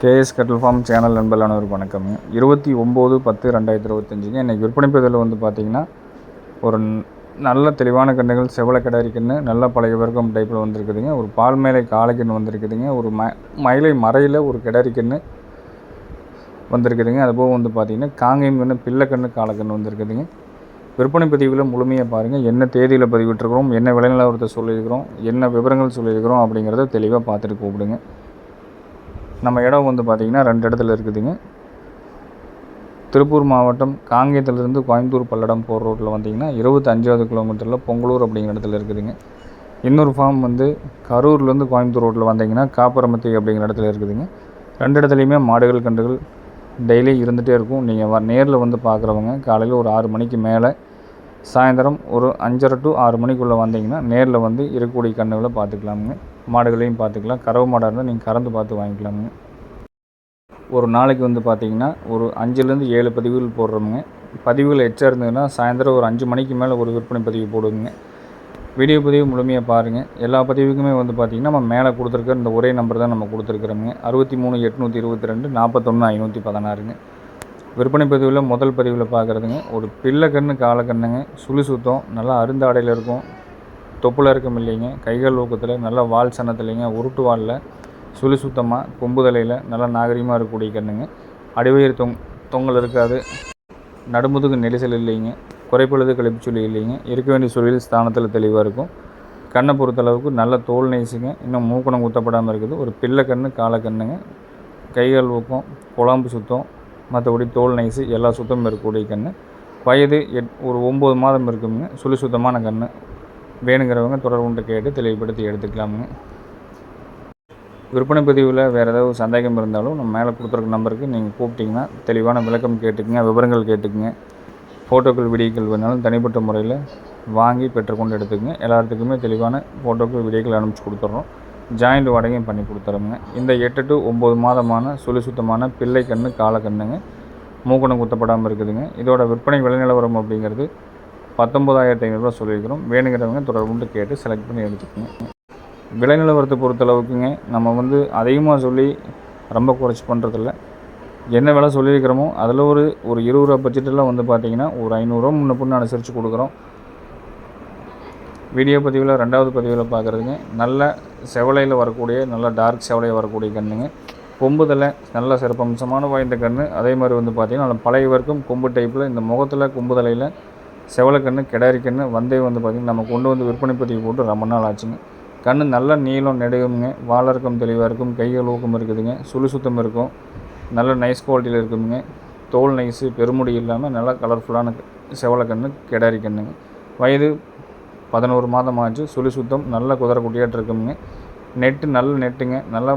KS கட்டில் form channel நண்பர்களானவருக்கு வணக்கம். இருபத்தி ஒம்பது பத்து ரெண்டாயிரத்தி இருபத்தஞ்சுங்க இன்றைக்கி விற்பனை பதிவில் வந்து பார்த்திங்கன்னா ஒரு நல்ல தெளிவான கன்றுகள் செவலை கிடாரி கன்று நல்ல பழைய வர்க்கம் டைப்பில் வந்திருக்குதுங்க. ஒரு பால் மேலை காளைக்கன்று வந்திருக்குதுங்க. ஒரு ம மயிலை மறையில் ஒரு கிடாரி கன்று வந்திருக்குதுங்க. அதுபோக வந்து பார்த்திங்கன்னா காங்கேயம் கன்று பிள்ளைக்கன்று காளைக்கன்று வந்திருக்குதுங்க. விற்பனை பதிவில் முழுமையாக பாருங்கள் என்ன தேதியில் பதிவிட்டுருக்கிறோம் என்ன விலைநிலவரத்தை சொல்லியிருக்கிறோம் என்ன விவரங்கள் சொல்லியிருக்கிறோம் அப்படிங்கிறத தெளிவாக பார்த்துட்டு கூப்பிடுங்க. நம்ம இடம் வந்து பார்த்திங்கன்னா ரெண்டு இடத்துல இருக்குதுங்க. திருப்பூர் மாவட்டம் காங்கேயத்துலேருந்து கோயம்புத்தூர் பல்லடம் போகிற ரோட்டில் வந்தீங்கன்னா இருபத்தஞ்சாவது கிலோமீட்டரில் பொங்கலூர் அப்படிங்கிற இடத்துல இருக்குதுங்க. இன்னொரு ஃபார்ம் வந்து கரூர்லேருந்து கோயம்புத்தூர் ரோட்டில் வந்தீங்கன்னா காப்பரமத்தி அப்படிங்கிற இடத்துல இருக்குதுங்க. ரெண்டு இடத்துலையுமே மாடுகள் கன்றுகள் டெய்லி இருந்துகிட்டே இருக்கும். நீங்கள் வ நேரில் வந்து பார்க்குறவங்க காலையில் ஒரு ஆறு மணிக்கு மேலே சாயந்தரம் ஒரு அஞ்சரை டு ஆறு மணிக்குள்ளே வந்தீங்கன்னா நேரில் வந்து இருக்கக்கூடிய கன்றுகளை பார்த்துக்கலாமுங்க. மாடுகளையும் பார்த்துக்கலாம். கறவை மாடாக இருந்தால் நீங்கள் கறந்து பார்த்து வாங்கிக்கலாமுங்க. ஒரு நாளைக்கு வந்து பார்த்தீங்கன்னா ஒரு அஞ்சுலேருந்து ஏழு பதிவுகள் போடுறோமுங்க. பதிவுகள் எச்சா இருந்ததுன்னா சாயந்தரம் ஒரு அஞ்சு மணிக்கு மேலே ஒரு விற்பனை பதிவு போடுவோங்க வீடியோ பதிவு முழுமையாக பாருங்கள் எல்லா பதிவுக்குமே வந்து பார்த்திங்கன்னா நம்ம மேலே கொடுத்துருக்க இந்த ஒரே நம்பர் தான் நம்ம கொடுத்துருக்குறோங்க அறுபத்தி மூணு எட்நூற்றி இருபத்தி ரெண்டு நாற்பத்தொன்று ஐநூற்றி பதினாறுங்க. விற்பனை பதிவில் முதல் பதிவில் பார்க்குறதுங்க ஒரு பிள்ளை கன்று காலக்கண்ணுங்க சுழி சுத்தம் நல்லா அருந்தாடையில் இருக்கும். தொப்புல இருக்கும் இல்லைங்க கைகள் ஊக்கத்தில் நல்லா வால் சனத்துலைங்க உருட்டு வாலில் சுழி சுத்தமாக கொம்புதலையில் நல்லா நாகரிகமாக இருக்கக்கூடிய கண்ணுங்க. அடிவயிறு தொங் தொங்கல் இருக்காது. நடுமுதுகு நெரிசல் இல்லைங்க. குறைப்பழுது கழிப்பு சொல்லி இல்லைங்க. இருக்க வேண்டிய சூழலில் ஸ்தானத்தில் தெளிவாக இருக்கும். கண்ணை பொறுத்தளவுக்கு நல்ல தோல் நெய்ஸுங்க. இன்னும் மூக்கணம் குத்தப்படாமல் இருக்குது. ஒரு பிள்ளை கண்ணு காலை கண்ணுங்க. கைகள் ஊக்கம் குழம்பு சுத்தம் மற்றபடி தோல் நைஸு எல்லா சுத்தமும் இருக்கக்கூடிய கன்று வயது எட் ஒரு ஒம்பது மாதம் இருக்குங்க. சுழி சுத்தமான கன்று வேணுங்கிறவங்க தொடர்புண்டு கேட்டு தெளிவுபடுத்தி எடுத்துக்கலாமுங்க விற்பனை பதிவில் வேறு ஏதாவது சந்தேகம் இருந்தாலும் நம்ம மேலே கொடுத்துருக்க நம்பருக்கு நீங்கள் கூப்பிட்டிங்கன்னா தெளிவான விளக்கம் கேட்டுக்குங்க விவரங்கள் கேட்டுக்குங்க. ஃபோட்டோக்கள் வீடியோக்கள் வேணாலும் தனிப்பட்ட முறையில் வாங்கி பெற்றுக்கொண்டு எடுத்துக்கங்க. எல்லாத்துக்குமே தெளிவான ஃபோட்டோக்கள் வீடியோக்கள் அனுப்பிச்சி கொடுத்துட்றோம் ஜாயிண்ட் வாடகையும் பண்ணி கொடுத்துறோங்க இந்த எட்டு டு ஒம்பது மாதமான சுழி சுத்தமான பிள்ளை கன்று காலக்கண்ணுங்க. மூக்கணம் குத்தப்படாமல் இருக்குதுங்க. இதோட விற்பனை விலை நிலவரம் அப்படிங்கிறது பத்தொம்பதாயிரத்தி ஐநூறுரூவா சொல்லியிருக்கிறோம். வேணுங்கிறவங்க தொடர்புண்டு கேட்டு செலக்ட் பண்ணி எடுத்துக்கோங்க. விலை நிலவரத்தை பொறுத்தளவுக்குங்க நம்ம வந்து அதிகமாக சொல்லி ரொம்ப குறைச்சி பண்ணுறதில்ல என்ன விலை சொல்லியிருக்கிறோமோ அதில் ஒரு ஒரு இருபது ரூபா பட்ஜெட்டெல்லாம் வந்து பார்த்தீங்கன்னா ஒரு ஐநூறுரூவா முன்ன பொண்ணு அனுசரித்து கொடுக்குறோம். வீடியோ பதிவில் ரெண்டாவது பதிவில் பார்க்குறதுங்க நல்ல செவலையில் வரக்கூடிய நல்ல டார்க் செவலையில் வரக்கூடிய கண்ணுங்க. கொம்புதலை நல்ல சிறப்பம்சமான வாய்ந்த கன்று அதே மாதிரி வந்து பார்த்திங்கன்னா நல்ல பழைய வரைக்கும் கொம்பு டைப்பில் இந்த முகத்தில் கொம்புதலையில் செவலக்கன்று கிடாரி கன்று வந்தே வந்து பார்த்திங்கன்னா நம்ம கொண்டு வந்து விற்பனை பதிவு போட்டு ரொம்ப நாள் ஆச்சுங்க. கண் நல்ல நீளம் நெடுகுங்க. வாழறக்கம் தெளிவாக இருக்கும். கைகள் ஊக்கம் இருக்குதுங்க. சுழி சுத்தம் இருக்கும். நல்ல நைஸ் குவாலிட்டியில் இருக்குதுங்க. தோல் நைஸு பெருமுடி இல்லாமல் நல்லா கலர்ஃபுல்லான செவலை கன்று கிடாரி கண்ணுங்க வயது பதினோரு மாதம் ஆச்சு. சுழி சுத்தம் நல்ல குதிரை குட்டியாட்டு இருக்குங்க நெட்டு நல்ல நெட்டுங்க. நல்லா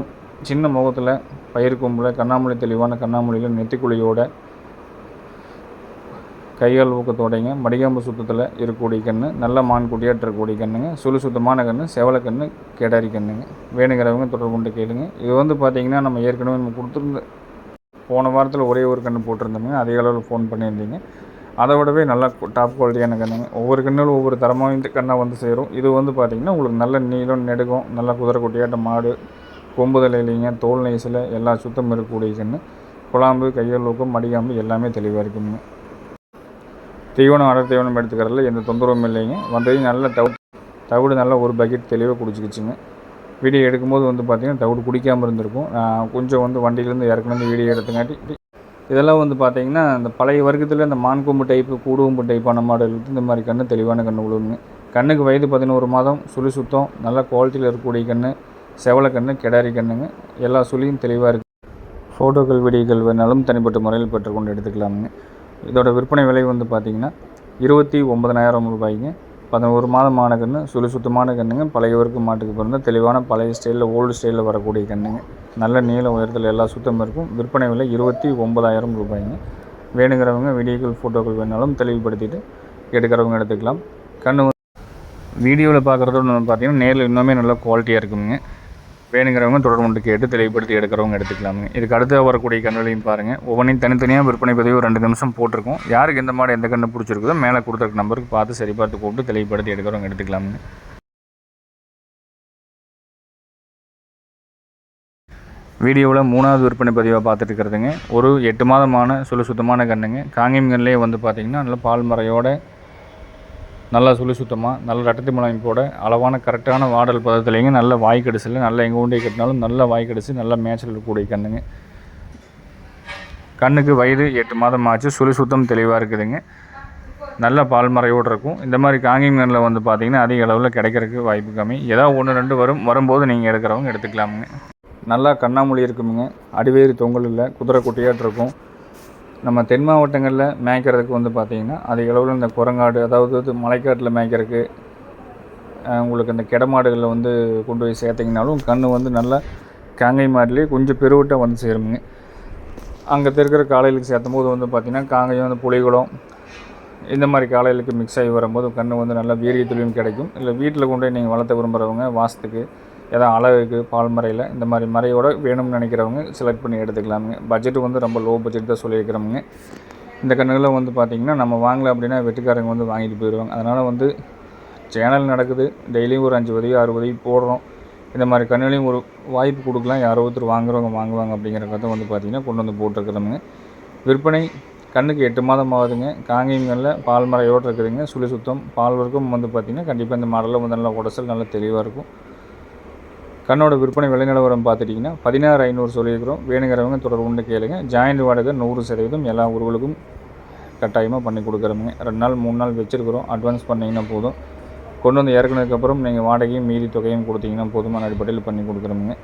சின்ன முகத்தில் பயிர் கொம்பில் கண்ணாமூலி தெளிவான கண்ணாமூலியில் நெத்திக்குழியோட கைகால் ஊக்கத்தோடைங்க மடிகாம்பு சுத்தத்தில் இருக்கக்கூடிய கன்று நல்ல மான் குட்டியாட்டு இருக்கக்கூடிய கன்றுங்க சுழு சுத்தமான கன்று செவலை கன்று கிடாரி கண்ணுங்க. வேணுங்கிறவங்க தொடர்பு கொண்டு கேளுங்க. இது வந்து பார்த்திங்கன்னா நம்ம ஏற்கனவே நம்ம கொடுத்துருந்த போன வாரத்தில் ஒரே ஒரு கன்று போட்டிருந்தோங்க அதிக அளவில் ஃபோன் பண்ணியிருந்தீங்க. அதை விடவே நல்லா டாப் குவாலிட்டியான கண்ணுங்க. ஒவ்வொரு கண்ணிலும் ஒவ்வொரு தரமான இந்த கண்ணாக வந்து சேரும். இது வந்து பார்த்திங்கன்னா உங்களுக்கு நல்ல நீளம் நெடுகும் நல்லா குதிரை குட்டியாட்ட மாடு கொம்புதல் இல்லைங்க தோல் நெய்சில் எல்லா சுத்தம் இருக்கக்கூடிய கன்று குழாம்பு கையல் ஊக்கம் மடிகாம்பு எல்லாமே தெளிவாக இருக்குங்க. தீவனம் அடர் தீவனம் எடுத்துக்கிறதுல எந்த தொந்தரவும் இல்லைங்க. வந்ததையும் நல்ல தவிடு தவிடு நல்லா ஒரு பக்கெட் தெளிவாக குடிச்சிக்கிச்சுங்க. வீடியோ எடுக்கும்போது வந்து பார்த்திங்கன்னா தவிடு குடிக்காமல் இருந்திருக்கும். கொஞ்சம் வந்து வண்டியிலேருந்து இறக்குனது வீடியோ எடுத்தங்காட்டி இதெல்லாம் வந்து பார்த்தீங்கன்னா இந்த பழைய வர்க்கத்தில் இந்த மான் கொம்பு டைப்பு கூடுவம்பு டைப்பான மாடல் இந்த மாதிரி கன்று தெளிவான கன்று விழுவுங்க கண்ணுக்கு வயது பதினோரு மாதம் சுழி சுத்தம் நல்ல குவாலிட்டியில் இருக்கக்கூடிய கன்று செவலை கன்று கிடாரி கண்ணுங்க. எல்லா சுழியும் தெளிவாக இருக்குது ஃபோட்டோக்கள் வீடியோக்கள் வேணாலும் தனிப்பட்ட முறையில் பெற்றுக்கொண்டு எடுத்துக்கலாமுங்க. இதோட விற்பனை விலை வந்து பார்த்திங்கன்னா இருபத்தி ஒன்பதனாயிரம் ரூபாய்ங்க. பதினோரு மாதமான கன்று சுழி சுத்தமான கன்றுங்க. பழைய வர்க்க மாட்டுக்கு பிறந்த தெளிவான பழைய ஸ்டைலில் ஓல்டு ஸ்டைலில் வரக்கூடிய கன்றுங்க. நல்ல நீள உயரத்தில் எல்லா சுத்தமும் இருக்கும். விற்பனை விலை இருபத்தி ஒன்பதாயிரம் ரூபாய்ங்க. வேணுங்கிறவங்க வீடியோக்கள் ஃபோட்டோக்கள் வேணாலும் தெளிவுபடுத்திட்டு எடுக்கிறவங்க எடுத்துக்கலாம். கன்று வீடியோவில் பார்க்குறதோட வந்து பார்த்தீங்கன்னா நேரில் இன்னுமே நல்ல குவாலிட்டியாக இருக்குங்க. வேணுங்கிறவங்க தொடர்பு கொண்டு கேட்டு தெளிவுபடுத்தி எடுக்கிறவங்க எடுத்துக்கலாமுங்க இதுக்கு அடுத்து வரக்கூடிய கண்ணுகளையும் பாருங்கள் ஒவ்வொன்றையும் தனித்தனியாக விற்பனை பதிவு ரெண்டு நிமிஷம் போட்டிருக்கோம். யாருக்கு எந்த மாடு எந்த கண்ணு பிடிச்சிருக்குதோ மேலே கொடுத்துருக்க நம்பருக்கு பார்த்து சரி பார்த்து கூப்பிட்டு தெளிவுபடுத்தி எடுக்கிறவங்க எடுத்துக்கலாமுங்க வீடியோவில் மூணாவது விற்பனை பதிவாக பார்த்துட்டுருக்குறதுங்க ஒரு எட்டு மாதமான சுழி சுத்தமான கண்ணுங்க காங்கேயம் கண்ணிலே வந்து பார்த்திங்கன்னா நல்ல பால் மறையோட நல்லா சுழி சுத்தமாக நல்ல ரட்டத்தி முளைப்போட அளவான கரெக்டான வாடல் பதத்துலேங்க நல்ல வாய் கடிசில் நல்ல எங்கே உண்டை கட்டினாலும் நல்ல வாய் கடிச்சு நல்ல மேய்ச்சல் இருக்கக்கூடிய கண்ணுங்க. கண்ணுக்கு வயது எட்டு மாதம் ஆச்சு சுழி சுத்தம் தெளிவாக இருக்குதுங்க. நல்ல பால் மறையோடு இருக்கும். இந்த மாதிரி காங்கேயம் கண்ணில் வந்து பார்த்திங்கன்னா அதிக அளவில் கிடைக்கிறதுக்கு வாய்ப்பு கம்மி. ஏதாவது ஒன்று ரெண்டு வரும். வரும்போது நீங்கள் எடுக்கிறவங்க எடுத்துக்கலாமுங்க. நல்லா கண்ணாமொழி இருக்குமுங்க. அடிவேறு தொங்கல் இல்லை குதிரை குட்டியாட்டு இருக்கும். நம்ம தென் மாவட்டங்களில் மேய்க்கிறதுக்கு வந்து பார்த்திங்கன்னா அதிக அளவில் இந்த குரங்காடு அதாவது மலைக்காட்டில் மேய்க்கிறதுக்கு உங்களுக்கு இந்த கிடமாடுகளை வந்து கொண்டு போய் சேர்த்திங்கனாலும் கன்று வந்து நல்லா காங்கை மாடுலேயே கொஞ்சம் பெருவிட்டாக வந்து சேருமுங்க. அங்கே இருக்கிற காளைகளுக்கு சேர்த்தும் போது வந்து பார்த்திங்கன்னா காங்கையும் வந்து புலிகளும் இந்த மாதிரி காளைகளுக்கு மிக்ஸ் ஆகி வரும்போது கன்று வந்து நல்லா வீரியத்துலையும் கிடைக்கும். இல்லை வீட்டில் கொண்டு போய் நீங்கள் வளர்த்த விரும்புகிறவங்க வாசத்துக்கு ஏதாவது அழகுக்கு பால் மறையில் இந்த மாதிரி மறையோட வேணும்னு நினைக்கிறவங்க செலக்ட் பண்ணி எடுத்துக்கலாமுங்க. பட்ஜெட் வந்து ரொம்ப லோ பட்ஜெட் தான் சொல்லியிருக்கிறோமுங்க. இந்த கண்ணுகளை வந்து பார்த்திங்கன்னா நம்ம வாங்கலை அப்படின்னா வெட்டுக்காரங்க வந்து வாங்கிட்டு போயிடுவாங்க அதனால் வந்து சேனல் நடக்குது. டெய்லியும் ஒரு அஞ்சு உதவி ஆறு உதவி போடுறோம். இந்த மாதிரி கண்ணுகளையும் ஒரு வாய்ப்பு கொடுக்கலாம். யாரோ ஒருத்தர் வாங்குறவங்க வாங்குவாங்க அப்படிங்கிற கதை வந்து பார்த்திங்கன்னா கொண்டு வந்து போட்டிருக்கிறோமுங்க. விற்பனை கண்ணுக்கு எட்டு மாதம் ஆகுதுங்க. காங்கேயங்களில் பால் மறையோடு இருக்குதுங்க. சுழி சுத்தம் பால் வரைக்கும் வந்து பார்த்திங்கன்னா கண்டிப்பாக இந்த மாடலில் வந்து நல்லா உடசல் நல்லா தெளிவாக இருக்கும். கண்ணோட விற்பனை விலை நிலவரம் பார்த்துட்டிங்கன்னா பதினாறு ஐநூறு சொல்லியிருக்கிறோம். வேணுங்கிறவங்க தொடர்புண்டு கேளுங்க. ஜாயிண்ட் வாடகை நூறு சதவீதம் எல்லா ஊர்களுக்கும் கட்டாயமாக பண்ணி கொடுக்குறோமுங்க. ரெண்டு நாள் மூணு நாள் வச்சுருக்குறோம். அட்வான்ஸ் பண்ணிங்கன்னா போதும். கொண்டு வந்து இறக்குனதுக்கப்புறம் நீங்கள் வாடகையும் மீதி தொகையும் கொடுத்தீங்கன்னா போதுமான அடிப்படையில் பண்ணி கொடுக்குறோமுங்க.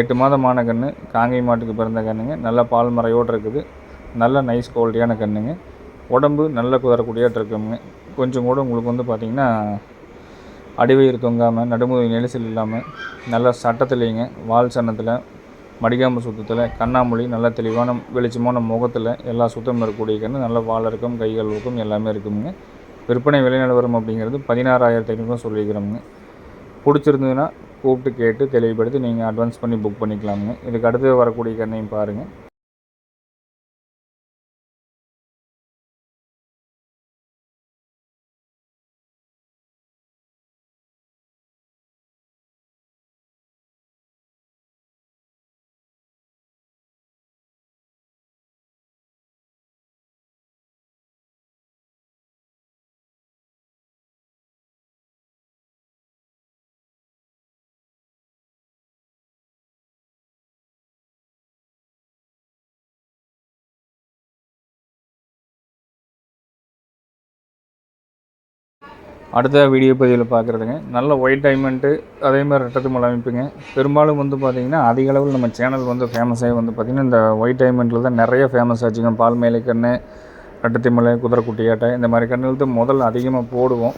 எட்டு மாதமான கன்று காங்கை மாட்டுக்கு பிறந்த கன்றுங்க நல்ல பால் மறையோடு இருக்குது. நல்ல நைஸ் குவாலிட்டியான கன்றுங்க உடம்பு நல்ல குதறக்கூடியாட்டு இருக்குங்க கொஞ்சம் கூட உங்களுக்கு வந்து பார்த்திங்கன்னா அடிவயிறு தொங்காமல் நடுமுறை நெரிசல் இல்லாமல் நல்ல சட்டத்துலேங்க வால் சன்னத்தில் மடிகாம்பு சுத்தத்தில் கண்ணாமொழி நல்ல தெளிவான வெளிச்சமான முகத்தில் எல்லா சுத்தம் இருக்கக்கூடிய கண்ணு நல்ல வால் இருக்கும் கைகள் இருக்கும் எல்லாமே இருக்குங்க விற்பனை விலை நிலவரம் அப்படிங்கிறது பதினாறாயிரத்து ஐநூறுரூவா சொல்லியிருக்கிறோமுங்க. பிடிச்சிருந்ததுன்னா கூப்பிட்டு கேட்டு தெளிவுபடுத்தி நீங்கள் அட்வான்ஸ் பண்ணி புக் பண்ணிக்கலாமுங்க. இதுக்கு அடுத்து வரக்கூடிய கண்ணையும் பாருங்கள் அடுத்த வீடியோ பதிவில் பார்க்குறதுங்க நல்ல ஒயிட் டைமண்ட்டு அதே மாதிரி ரெட்டத்து மலை அமைப்புங்க. பெரும்பாலும் வந்து பார்த்திங்கன்னா அதிக அளவில் நம்ம சேனல் வந்து ஃபேமஸாக வந்து பார்த்திங்கன்னா இந்த ஒயிட் டைமண்டில் தான் நிறைய ஃபேமஸ் ஆச்சுங்க. பால் மேலை கன்று ரெட்டத்தி மலை குதிரைக்குட்டியாட்டை இந்த மாதிரி கண்ணுகள் தான் முதல்ல அதிகமாக போடுவோம்.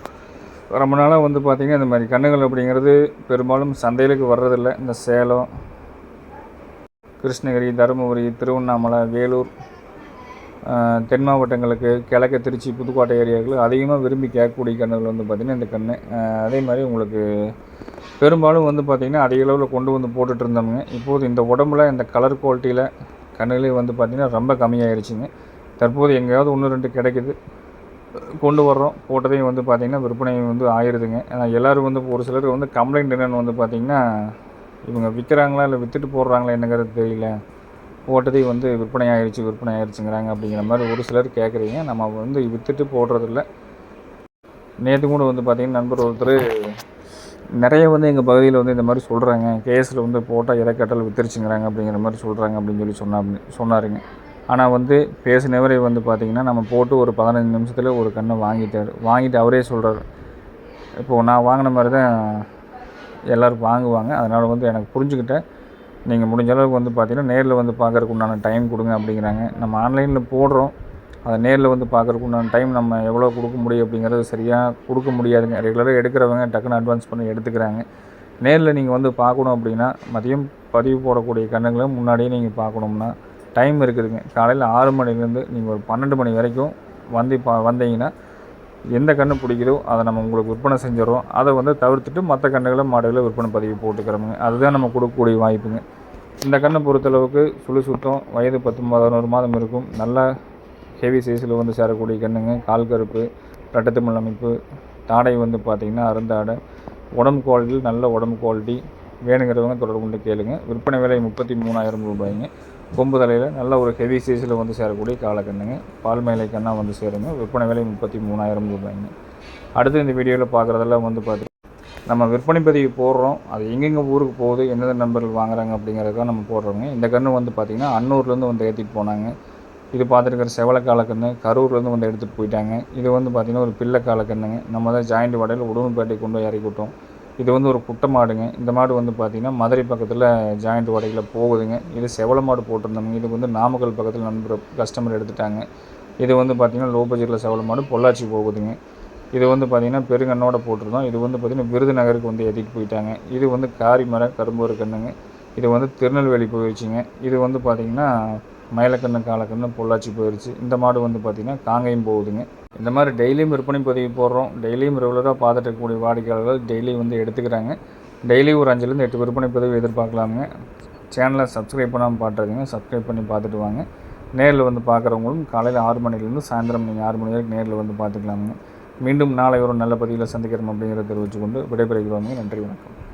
ரொம்ப நாளாக வந்து பார்த்திங்கன்னா இந்த மாதிரி கண்ணுகள் அப்படிங்கிறது பெரும்பாலும் சந்தைகளுக்கு வர்றதில்ல. இந்த சேலம் கிருஷ்ணகிரி தருமபுரி திருவண்ணாமலை வேலூர் தென் மாவட்டங்களுக்கு கிழக்கு திருச்சி புதுக்கோட்டை ஏரியாவுக்கு அதிகமாக விரும்பி கேட்கக்கூடிய கண்ணுகள் வந்து பார்த்திங்கன்னா இந்த கன்று அதே மாதிரி உங்களுக்கு பெரும்பாலும் வந்து பார்த்திங்கன்னா அதிக அளவில் கொண்டு வந்து போட்டுட்டு இருந்தோம்ங்க இப்போது இந்த உடம்புல இந்த கலர் குவாலிட்டியில் கண்ணுகளே வந்து பார்த்திங்கன்னா ரொம்ப கம்மியாயிருச்சுங்க. தற்போது எங்கேயாவது ஒன்று ரெண்டு கிடைக்குது. கொண்டு வர்றோம். போட்டதையும் வந்து பார்த்திங்கன்னா விற்பனை வந்து ஆயிடுதுங்க ஏன்னா எல்லோரும் வந்து ஒரு சிலர் வந்து கம்ப்ளைண்ட் என்னென்னு வந்து பார்த்திங்கன்னா இவங்க விற்கிறாங்களா இல்லை விற்றுட்டு போடுறாங்களா என்னங்கிறது தெரியல. போட்டதே வந்து விற்பனை ஆயிடுச்சு விற்பனை ஆயிடுச்சுங்கிறாங்க அப்படிங்கிற மாதிரி ஒரு சிலர் கேட்குறீங்க. நம்ம வந்து விற்றுட்டு போடுறதில்ல. நேற்று கூட வந்து பார்த்திங்கன்னா நண்பர் ஒருத்தர் நிறைய வந்து எங்கள் பகுதியில் வந்து இந்த மாதிரி சொல்கிறாங்க கேஸில் வந்து போட்டால் இறக்கட்டல் வித்துருச்சுங்கிறாங்க அப்படிங்கிற மாதிரி சொல்கிறாங்க அப்படின்னு சொல்லி சொன்னா சொன்னாருங்க. ஆனால் வந்து பேசினவரே வந்து பார்த்திங்கன்னா நம்ம போட்டு ஒரு பதினஞ்சு நிமிஷத்தில் ஒரு கண்ணை வாங்கிட்டார். வாங்கிட்டு அவரே சொல்கிறார் இப்போது நான் வாங்கின மாதிரி தான் எல்லோரும் வாங்குவாங்க. அதனால் வந்து எனக்கு புரிஞ்சுக்கிட்டேன். நீங்கள் முடிஞ்ச அளவுக்கு வந்து பார்த்தீங்கன்னா நேரில் வந்து பார்க்குறக்கு உண்டான டைம் கொடுங்க அப்படிங்கிறாங்க. நம்ம ஆன்லைனில் போடுறோம். அதை நேரில் வந்து பார்க்குறக்கு உண்டான டைம் நம்ம எவ்வளோ கொடுக்க முடியும் அப்படிங்கிறது சரியாக கொடுக்க முடியாதுங்க. ரெகுலராக எடுக்கிறவங்க டக்குன்னு அட்வான்ஸ் பண்ணி எடுத்துக்கிறாங்க. நேரில் நீங்கள் வந்து பார்க்கணும் அப்படின்னா மதியம் பதிவு போடக்கூடிய கண்ணுங்களை முன்னாடியே நீங்கள் பார்க்கணும்னா டைம் இருக்குதுங்க. காலையில் ஆறு மணிலேருந்து நீங்கள் ஒரு பன்னெண்டு மணி வரைக்கும் வந்து பா வந்தீங்கன்னா எந்த கன்று பிடிக்குதோ அதை நம்ம உங்களுக்கு விற்பனை செஞ்சிடறோம். அதை வந்து தவிர்த்துட்டு மற்ற கன்றுகளை மாடுகளை விற்பனை பதிவு போட்டுக்கிறோமுங்க. அதுதான் நம்ம கொடுக்கக்கூடிய வாய்ப்புங்க. இந்த கண்ணை பொறுத்தளவுக்கு சுழி சுத்தம் வயது பத்து பதினோரு மாதம் இருக்கும். நல்ல ஹெவி சைஸில் வந்து சேரக்கூடிய கண்ணுங்க கால் கருப்பு ரெட்டத்துமல் அமைப்பு தாடை வந்து பார்த்திங்கன்னா அருந்தாடை உடம்பு குவாலிட்டியில் நல்ல உடம்பு குவாலிட்டி வேணுங்கிறவங்க தொடர்பு கொண்டு கேளுங்க. விற்பனை விலை முப்பத்தி மூணாயிரம் ரூபாய்ங்க. கொம்பு தலையில் நல்ல ஒரு ஹெவி சைஸில் வந்து சேரக்கூடிய காலக்கண்ணுங்க பால் மேலை கண்ணாக வந்து சேருங்க. விற்பனை விலை முப்பத்தி மூணாயிரம் ரூபாய்ங்க. அடுத்து இந்த வீடியோவில் பார்க்குறதெல்லாம் வந்து பார்த்து நம்ம விற்பனை பதிவு போடுறோம் அது எங்கெங்கே ஊருக்கு போகுது எந்தெந்த நம்பர்கள் வாங்குறாங்க அப்படிங்கிறதுக்காக நம்ம போடுறோங்க. இந்த கன்று வந்து பார்த்திங்கன்னா அன்னூர்லேருந்து வந்து ஏற்றிட்டு போனாங்க. இது பார்த்துருக்கிற செவலக்கால காலக்கன்று கரூர்லேருந்து வந்து எடுத்துகிட்டு போயிட்டாங்க. இது வந்து பார்த்திங்கன்னா ஒரு பிள்ளை கன்றுங்க. நம்ம தான் ஜாயிண்ட் வடையில் உடுமப்பேட்டை கொண்டு போய் இறக்கி விட்டோம் இது வந்து ஒரு குட்டை மாடுங்க. இந்த மாடு வந்து பார்த்திங்கன்னா மதுரை பக்கத்தில் ஜாயிண்ட் வடையில் போகுதுங்க. இது செவல மாடு போட்டிருந்தோங்க. இது வந்து நாமக்கல் பக்கத்தில் நண்பர் கஸ்டமர் எடுத்துட்டாங்க. இது வந்து பார்த்திங்கன்னா லோ பட்ஜெட்டில் செவல மாடு பொள்ளாச்சி போகுதுங்க. இது வந்து பார்த்திங்கன்னா பெருங்கண்ணோட போட்டிருந்தோம். இது வந்து பார்த்திங்கன்னா விருதுநகருக்கு வந்து ஏற்றிட்டு போயிட்டாங்க. இது வந்து காரிமரம் கரும்பூர் கண்ணுங்க. இது வந்து திருநெல்வேலி போயிடுச்சுங்க இது வந்து பார்த்திங்கன்னா மயிலக்கண்ணு காலக்கண்ணு பொள்ளாச்சி போயிடுச்சு இந்த மாடு வந்து பார்த்திங்கன்னா காங்கையும் போகுதுங்க. இந்த மாதிரி டெய்லியும் விற்பனை பதிவு போடுறோம். டெய்லியும் ரெகுலராக பார்த்துட்டு இருக்கக்கூடிய வாடிக்கையாளர்கள் டெய்லி வந்து எடுத்துக்கிறாங்க. டெய்லி ஒரு அஞ்சுலேருந்து எட்டு விற்பனை பதிவு எதிர்பார்க்கலாமுங்க. சேனலை சப்ஸ்கிரைப் பண்ணாமல் பார்த்துருக்கீங்க சப்ஸ்கிரைப் பண்ணி பார்த்துட்டு வாங்க. நேரில் வந்து பார்க்குறவங்களும் காலையில் ஆறு மணிலேருந்து சாயந்தரம் நீங்கள் ஆறு மணி வரைக்கும் நேரில் வந்து பார்த்துக்கலாமுங்க மீண்டும் நாளை ஒரு நல்ல பதிவில் சந்திக்கிறோம் அப்படிங்கிறத தெரிவித்துக்கொண்டு விடைபெறுகிறோமே. நன்றி வணக்கம்.